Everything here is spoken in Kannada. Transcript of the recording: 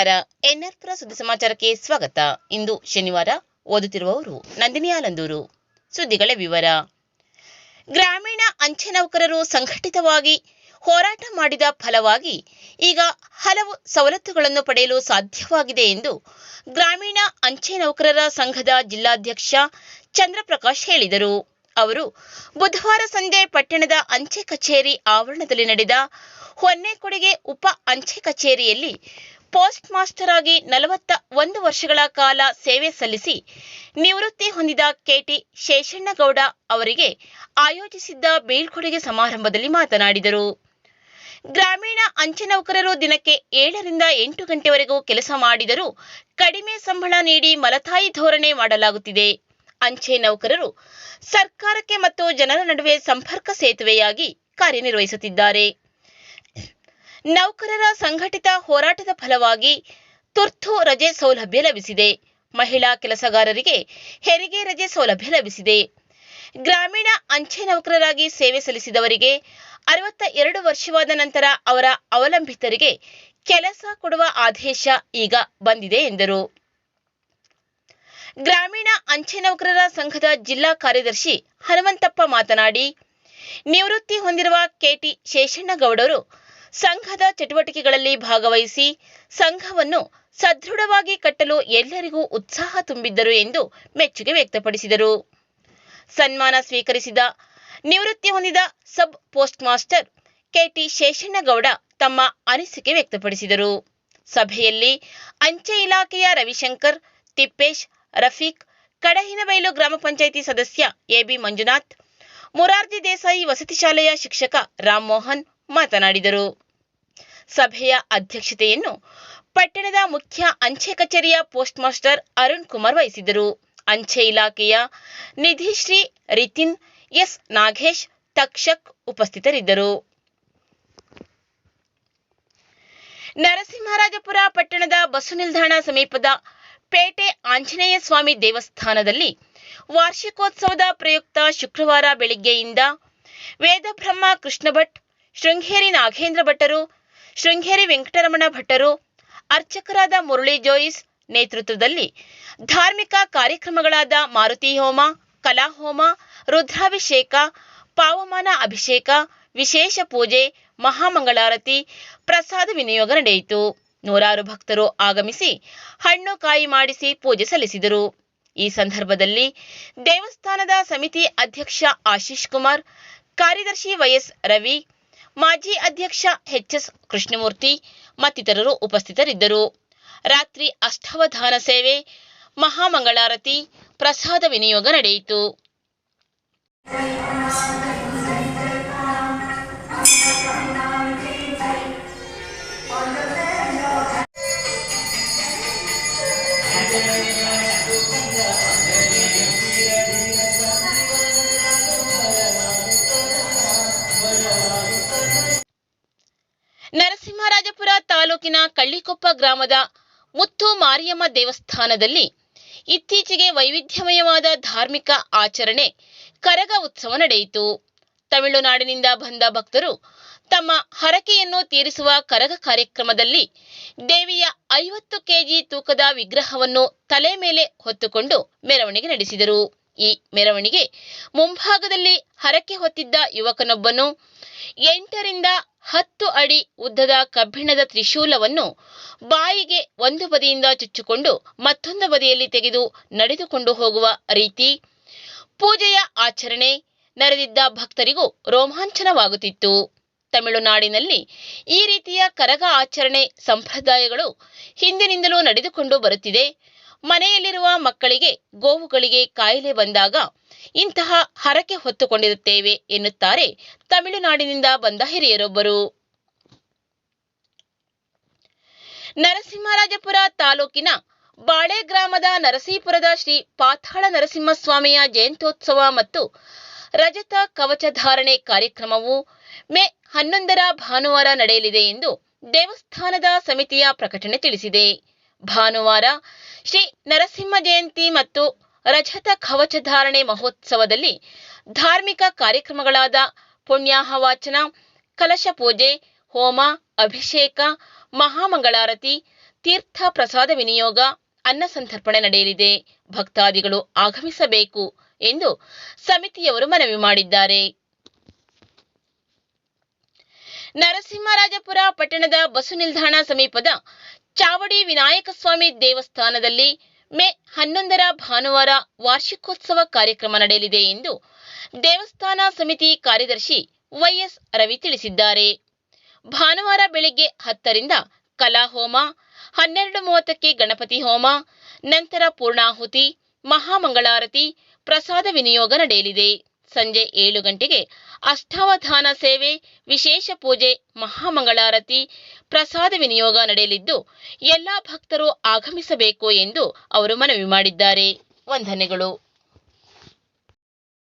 ನಮಸ್ಕಾರ ಎನ್ಆರ್ಪುರ ಸುದ್ದಿ ಸಮಾಚಾರಕ್ಕೆ ಸ್ವಾಗತ. ಇಂದು ಶನಿವಾರ ಓದುತ್ತಿರುವವರು ನಂದಿನಿ ಆಲಂದೂರು. ಸುದ್ದಿಗಳ ವಿವರ. ಗ್ರಾಮೀಣ ಅಂಚೆ ನೌಕರರು ಸಂಘಟಿತವಾಗಿ ಹೋರಾಟ ಮಾಡಿದ ಫಲವಾಗಿ ಈಗ ಹಲವು ಸವಲತ್ತುಗಳನ್ನು ಪಡೆಯಲು ಸಾಧ್ಯವಾಗಿದೆ ಎಂದು ಗ್ರಾಮೀಣ ಅಂಚೆ ನೌಕರರ ಸಂಘದ ಜಿಲ್ಲಾಧ್ಯಕ್ಷ ಚಂದ್ರಪ್ರಕಾಶ್ ಹೇಳಿದರು. ಅವರು ಬುಧವಾರ ಸಂಜೆ ಪಟ್ಟಣದ ಅಂಚೆ ಕಚೇರಿ ಆವರಣದಲ್ಲಿ ನಡೆದ ಹೊನ್ನೆಕೊಡಿಗೆ ಉಪ ಅಂಚೆ ಕಚೇರಿಯಲ್ಲಿ ಪೋಸ್ಟ್ ಮಾಸ್ಟರ್ ಆಗಿ ನಲವತ್ತ ಒಂದು ವರ್ಷಗಳ ಕಾಲ ಸೇವೆ ಸಲ್ಲಿಸಿ ನಿವೃತ್ತಿ ಹೊಂದಿದ ಕೆಟಿ ಶೇಷಣ್ಣಗೌಡ ಅವರಿಗೆ ಆಯೋಜಿಸಿದ್ದ ಬೀಳ್ಕೊಡುಗೆ ಸಮಾರಂಭದಲ್ಲಿ ಮಾತನಾಡಿದರು. ಗ್ರಾಮೀಣ ಅಂಚೆ ನೌಕರರು ದಿನಕ್ಕೆ ಏಳರಿಂದ ಎಂಟು ಗಂಟೆವರೆಗೂ ಕೆಲಸ ಮಾಡಿದರೂ ಕಡಿಮೆ ಸಂಬಳ ನೀಡಿ ಮಲತಾಯಿ ಧೋರಣೆ ಮಾಡಲಾಗುತ್ತಿದೆ. ಅಂಚೆ ನೌಕರರು ಸರ್ಕಾರಕ್ಕೆ ಮತ್ತು ಜನರ ನಡುವೆ ಸಂಪರ್ಕ ಸೇತುವೆಯಾಗಿ ಕಾರ್ಯನಿರ್ವಹಿಸುತ್ತಿದ್ದಾರೆ. ನೌಕರರ ಸಂಘಟಿತ ಹೋರಾಟದ ಫಲವಾಗಿ ತುರ್ತು ರಜೆ ಸೌಲಭ್ಯ ಲಭಿಸಿದೆ. ಮಹಿಳಾ ಕೆಲಸಗಾರರಿಗೆ ಹೆರಿಗೆ ರಜೆ ಸೌಲಭ್ಯ ಲಭಿಸಿದೆ. ಗ್ರಾಮೀಣ ಅಂಚೆ ನೌಕರರಾಗಿ ಸೇವೆ ಸಲ್ಲಿಸಿದವರಿಗೆ ಅರವತ್ತ ಎರಡು ವರ್ಷವಾದ ನಂತರ ಅವರ ಅವಲಂಬಿತರಿಗೆ ಕೆಲಸ ಕೊಡುವ ಆದೇಶ ಈಗ ಬಂದಿದೆ ಎಂದರು. ಗ್ರಾಮೀಣ ಅಂಚೆ ನೌಕರರ ಸಂಘದ ಜಿಲ್ಲಾ ಕಾರ್ಯದರ್ಶಿ ಹನುಮಂತಪ್ಪ ಮಾತನಾಡಿ, ನಿವೃತ್ತಿ ಹೊಂದಿರುವ ಕೆಟಿ ಶೇಷಣ್ಣಗೌಡರು ಸಂಘದ ಚಟುವಟಿಕೆಗಳಲ್ಲಿ ಭಾಗವಹಿಸಿ ಸಂಘವನ್ನು ಸದೃಢವಾಗಿ ಕಟ್ಟಲು ಎಲ್ಲರಿಗೂ ಉತ್ಸಾಹ ತುಂಬಿದ್ದರು ಎಂದು ಮೆಚ್ಚುಗೆ ವ್ಯಕ್ತಪಡಿಸಿದರು. ಸನ್ಮಾನ ಸ್ವೀಕರಿಸಿದ, ನಿವೃತ್ತಿ ಹೊಂದಿದ sub post master K T Sheshannagowda ತಮ್ಮ ಅನಿಸಿಕೆ ವ್ಯಕ್ತಪಡಿಸಿದರು. ಸಭೆಯಲ್ಲಿ ಅಂಚೆ ಇಲಾಖೆಯ ರವಿಶಂಕರ್, ತಿಪ್ಪೇಶ್, ರಫೀಕ್ ಕಡಹಿನಬೈಲು ಗ್ರಾಮ ಪಂಚಾಯಿತಿ ಸದಸ್ಯ ಎಬಿ ಮಂಜುನಾಥ್, ಮುರಾರ್ಜಿ ದೇಸಾಯಿ ವಸತಿ ಶಾಲೆಯ ಶಿಕ್ಷಕ ರಾಮ್ಮೋಹನ್ ಮಾತನಾಡಿದರು. ಸಭೆಯ ಅಧ್ಯಕ್ಷತೆಯನ್ನು ಪಟ್ಟಣದ ಮುಖ್ಯ ಅಂಚೆ ಕಚೇರಿಯ ಪೋಸ್ಟ್ ಮಾಸ್ಟರ್ ಅರುಣ್ ಕುಮಾರ್ ವಹಿಸಿದರು. ಅಂಚೆ ಇಲಾಖೆಯ ನಿಧಿಶ್ರೀ ರಿತಿನ್ ಎಸ್ ನಾಗೇಶ್ ತಕ್ಷಕ್ ಉಪಸ್ಥಿತರಿದ್ದರು. ನರಸಿಂಹರಾಜಪುರ ಪಟ್ಟಣದ ಬಸ್ಸು ನಿಲ್ದಾಣ ಸಮೀಪದ ಪೇಟೆ ಆಂಜನೇಯ ಸ್ವಾಮಿ ದೇವಸ್ಥಾನದಲ್ಲಿ ವಾರ್ಷಿಕೋತ್ಸವದ ಪ್ರಯುಕ್ತ ಶುಕ್ರವಾರ ಬೆಳಿಗ್ಗೆಯಿಂದ ವೇದಬ್ರಹ್ಮ ಕೃಷ್ಣ ಭಟ್ ಶೃಂಗೇರಿ ನಾಗೇಂದ್ರ ಭಟ್ಟರು, ಶೃಂಗೇರಿ ವೆಂಕಟರಮಣ ಭಟ್ಟರು, ಅರ್ಚಕರಾದ ಮುರಳಿ ಜೋಯಿಸ್ ನೇತೃತ್ವದಲ್ಲಿ ಧಾರ್ಮಿಕ ಕಾರ್ಯಕ್ರಮಗಳಾದ ಮಾರುತಿ ಹೋಮ ಕಲಾಹೋಮ ರುದ್ರಾಭಿಷೇಕ, ಪಾವಮಾನ ಅಭಿಷೇಕ, ವಿಶೇಷ ಪೂಜೆ, ಮಹಾಮಂಗಳಾರತಿ, ಪ್ರಸಾದ ವಿನಿಯೋಗ ನಡೆಯಿತು. ನೂರಾರು ಭಕ್ತರು ಆಗಮಿಸಿ ಹಣ್ಣು ಕಾಯಿ ಮಾಡಿಸಿ ಪೂಜೆ ಸಲ್ಲಿಸಿದರು. ಈ ಸಂದರ್ಭದಲ್ಲಿ ದೇವಸ್ಥಾನದ ಸಮಿತಿ ಅಧ್ಯಕ್ಷ ಆಶೀಶ್ ಕುಮಾರ್, ಕಾರ್ಯದರ್ಶಿ ವೈಎಸ್ ರವಿ ಮಾಜಿ ಅಧ್ಯಕ್ಷ ಎಚ್ಎಸ್ ಕೃಷ್ಣಮೂರ್ತಿ ಮತ್ತಿತರರು ಉಪಸ್ಥಿತರಿದ್ದರು. ರಾತ್ರಿ ಅಷ್ಟಾವಧಾನ ಸೇವೆ ಮಹಾಮಂಗಳಾರತಿ ಪ್ರಸಾದ ವಿನಿಯೋಗ ನಡೆಯಿತು. ನರಸಿಂಹರಾಜಪುರ ತಾಲೂಕಿನ ಕಳ್ಳಿಕೊಪ್ಪ ಗ್ರಾಮದ ಮುತ್ತು ಮಾರಿಯಮ್ಮ ದೇವಸ್ಥಾನದಲ್ಲಿ ಇತ್ತೀಚೆಗೆ ವೈವಿಧ್ಯಮಯವಾದ ಧಾರ್ಮಿಕ ಆಚರಣೆ, ಕರಗ ಉತ್ಸವ ನಡೆಯಿತು. ತಮಿಳುನಾಡಿನಿಂದ ಬಂದ ಭಕ್ತರು ತಮ್ಮ ಹರಕೆಯನ್ನು ತೀರಿಸುವ ಕರಗ ಕಾರ್ಯಕ್ರಮದಲ್ಲಿ ದೇವಿಯ ಐವತ್ತು ಕೆಜಿ ತೂಕದ ವಿಗ್ರಹವನ್ನು ತಲೆ ಮೇಲೆ ಹೊತ್ತುಕೊಂಡು ಮೆರವಣಿಗೆ ನಡೆಸಿದರು. ಈ ಮೆರವಣಿಗೆ ಮುಂಭಾಗದಲ್ಲಿ ಹರಕೆ ಹೊತ್ತಿದ್ದ ಯುವಕನೊಬ್ಬನು ಎಂಟರಿಂದ ಹತ್ತು ಅಡಿ ಉದ್ದದ ಕಬ್ಬಿಣದ ತ್ರಿಶೂಲವನ್ನು ಬಾಯಿಗೆ ಒಂದು ಬದಿಯಿಂದ ಚುಚ್ಚಿಕೊಂಡು ಮತ್ತೊಂದು ಬದಿಯಲ್ಲಿ ತೆಗೆದು ನಡೆದುಕೊಂಡು ಹೋಗುವ ರೀತಿ ಪೂಜೆಯ ಆಚರಣೆ ನೆರೆದಿದ್ದ ಭಕ್ತರಿಗೂ ರೋಮಾಂಚನವಾಗುತ್ತಿತ್ತು. ತಮಿಳುನಾಡಿನಲ್ಲಿ ಈ ರೀತಿಯ ಕರಗ ಆಚರಣೆ ಸಂಪ್ರದಾಯಗಳು ಹಿಂದಿನಿಂದಲೂ ನಡೆದುಕೊಂಡು ಬರುತ್ತಿದೆ. ಮನೆಯಲ್ಲಿರುವ ಮಕ್ಕಳಿಗೆ, ಗೋವುಗಳಿಗೆ ಕಾಯಿಲೆ ಬಂದಾಗ ಇಂತಹ ಹರಕೆ ಹೊತ್ತುಕೊಂಡಿರುತ್ತೇವೆ ಎನ್ನುತ್ತಾರೆ ತಮಿಳುನಾಡಿನಿಂದ ಬಂದ ಹಿರಿಯರೊಬ್ಬರು. ನರಸಿಂಹರಾಜಪುರ ತಾಲೂಕಿನ ಬಾಳೆ ಗ್ರಾಮದ ನರಸೀಪುರದ ಶ್ರೀ ಪಾತಾಳ ನರಸಿಂಹಸ್ವಾಮಿಯ ಜಯಂತ್ಯೋತ್ಸವ ಮತ್ತು ರಜತ ಕವಚ ಧಾರಣೆ ಕಾರ್ಯಕ್ರಮವು ಮೇ ಹನ್ನೊಂದರ ಭಾನುವಾರ ನಡೆಯಲಿದೆ ಎಂದು ದೇವಸ್ಥಾನದ ಸಮಿತಿಯ ಪ್ರಕಟಣೆ ತಿಳಿಸಿದೆ. ಭಾನುವಾರ ಶ್ರೀ ನರಸಿಂಹ ಜಯಂತಿ ಮತ್ತು ರಜತ ಕವಚ ಧಾರಣೆ ಮಹೋತ್ಸವದಲ್ಲಿ ಧಾರ್ಮಿಕ ಕಾರ್ಯಕ್ರಮಗಳಾದ ಪುಣ್ಯಾಹವಾಚನ, ಕಲಶ ಪೂಜೆ, ಹೋಮ, ಅಭಿಷೇಕ, ಮಹಾಮಂಗಳಾರತಿ, ತೀರ್ಥ ಪ್ರಸಾದ ವಿನಿಯೋಗ, ಅನ್ನ ಸಂತರ್ಪಣೆ ನಡೆಯಲಿದೆ. ಭಕ್ತಾದಿಗಳು ಆಗಮಿಸಬೇಕು ಎಂದು ಸಮಿತಿಯವರು ಮನವಿ ಮಾಡಿದ್ದಾರೆ. ನರಸಿಂಹರಾಜಪುರ ಪಟ್ಟಣದ ಬಸ್ಸು ನಿಲ್ದಾಣ ಸಮೀಪದ ಚಾವಡಿ ವಿನಾಯಕ ಸ್ವಾಮಿ ದೇವಸ್ಥಾನದಲ್ಲಿ ಮೇ ಹನ್ನೊಂದರ ಭಾನುವಾರ ವಾರ್ಷಿಕೋತ್ಸವ ಕಾರ್ಯಕ್ರಮ ನಡೆಯಲಿದೆ ಎಂದು ದೇವಸ್ಥಾನ ಸಮಿತಿ ಕಾರ್ಯದರ್ಶಿ ವೈಎಸ್ ರವಿ ತಿಳಿಸಿದ್ದಾರೆ. ಭಾನುವಾರ ಬೆಳಿಗ್ಗೆ ಹತ್ತರಿಂದ ಕಲಾಹೋಮ ಹನ್ನೆರಡು ಮೂವತ್ತಕ್ಕೆ ಗಣಪತಿ ಹೋಮ, ನಂತರ ಪೂರ್ಣಾಹುತಿ, ಮಹಾಮಂಗಳಾರತಿ, ಪ್ರಸಾದ ವಿನಿಯೋಗ ನಡೆಯಲಿದೆ. ಸಂಜೆ ಏಳು ಗಂಟೆಗೆ ಅಷ್ಟಾವಧಾನ ಸೇವೆ, ವಿಶೇಷ ಪೂಜೆ, ಮಹಾಮಂಗಳಾರತಿ, ಪ್ರಸಾದ ವಿನಿಯೋಗ ನಡೆಯಲಿದ್ದು ಎಲ್ಲಾ ಭಕ್ತರು ಆಗಮಿಸಬೇಕು ಎಂದು ಅವರು ಮನವಿ ಮಾಡಿದ್ದಾರೆ. ವಂದನೆಗಳು.